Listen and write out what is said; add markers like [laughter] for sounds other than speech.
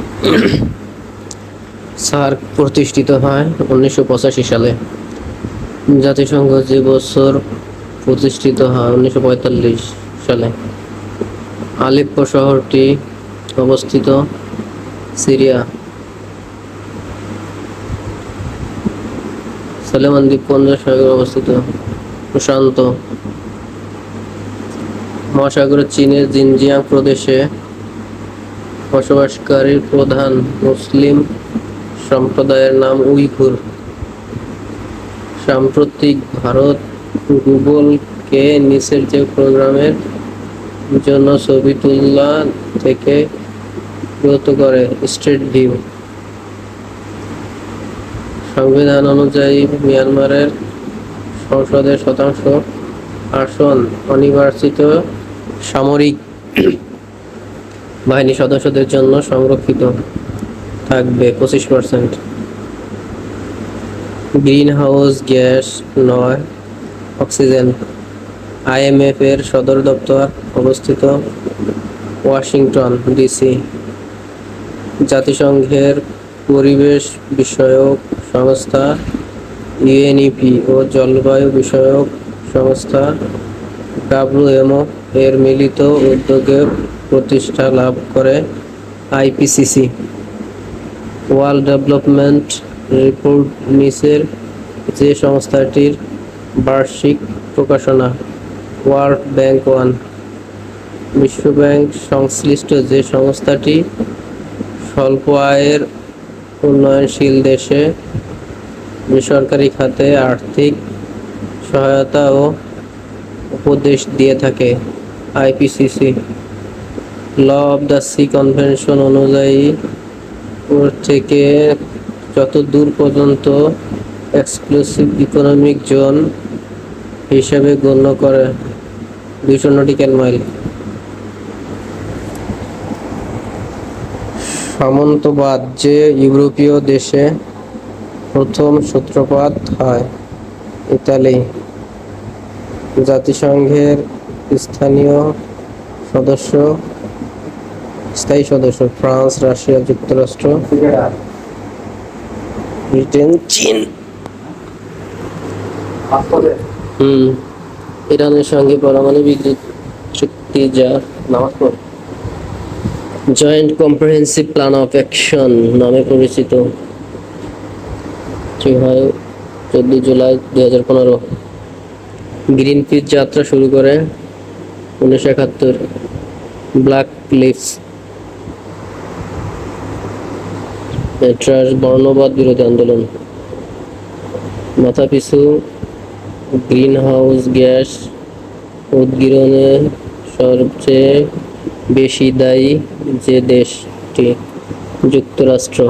[clears throat] SAARC প্রতিষ্ঠিত হয় উনিশশো পঁচাশি সালে। জাতিসংঘ যে বছর প্রতিষ্ঠিত হয় উনিশশো পঁয়তাল্লিশ সালে। আলেপ্পো শহরটি অবস্থিত সিরিয়া। সালেমান দ্বীপপুঞ্জ সাগরে অবস্থিত, প্রশান্ত। মহাসাগরের চীনের জিনজিয়াং প্রদেশে বসবাসকারী প্রধান মুসলিম সম্প্রদায়ের নাম উইঘুর। সাম্প্রতিক ভারত গুগলকে নিচের যে প্রোগ্রামের জন্য ছবি তুলা থেকে বিরত করে, স্ট্রিট ভিউ। সংবিধান অনুযায়ী মিয়ানমারের সংসদের শতাংশ আসন অনির্বাচিত সামরিক বাহিনী সদস্যদের জন্য সংরক্ষিত থাকবে পঁচিশ পার্সেন্ট। গ্রিন হাউস গ্যাস, নয়, অক্সিজেন। আইএমএফ এর সদর দপ্তর অবস্থিত ওয়াশিংটন, ডিসি। জাতিসংঘের পরিবেশ বিষয়ক সংস্থা, ইউএনইপি ও জলবায়ু বিষয়ক সংস্থা, ডাব্লিউএমও এর মিলিত উদ্যোগে প্রতিষ্ঠা লাভ করে আইপিসিসি। ওয়ার্ল্ড ডেভেলপমেন্ট রিপোর্ট নিচের যে সংস্থাটির বার্ষিক প্রকাশনা, ওয়ার্ল্ড ব্যাংক ওয়ান। বিশ্ব ব্যাংক সংশ্লিষ্ট যে সংস্থাটি স্বল্প আয়ের উন্নয়নশীল দেশে বেসরকারি খাতে আর্থিক সহায়তা ও উপদেশ দিয়ে থাকে IPCC. Law of the sea convention অনুযায়ী ওর থেকে যত দূর পর্যন্ত এক্সক্লুসিভ ইকোনমিক জোন হিসেবে গণ্য করে দুইশো নটিক্যাল মাইল। সামন্তবাদ যে ইউরোপীয় দেশে প্রথম সূত্রপাত হয় ইতালি। জাতিসংঘের স্থানীয় সদস্য স্থায়ী সদস্য, ফ্রান্স, রাশিয়া, যুক্তরাষ্ট্র, ব্রিটেন, চীন। হুম, ইরানের সঙ্গে পারমাণবিক চুক্তি যা নামাজ joint comprehensive plan of action নামে পরিচিত। হয়, চোদ্দ জুলাই দুই হাজার পনেরো। গ্রিন পিস যাত্রা শুরু করে উনিশশো একাত্তর। ব্ল্যাক লিভস ট্রাস বর্ণবাদ বিরোধী আন্দোলন। মাথাপিছু গ্রিন হাউস গ্যাস উদ্গীরণে সবচেয়ে বেশি দায়ী যে দেশটি, যুক্তরাষ্ট্র।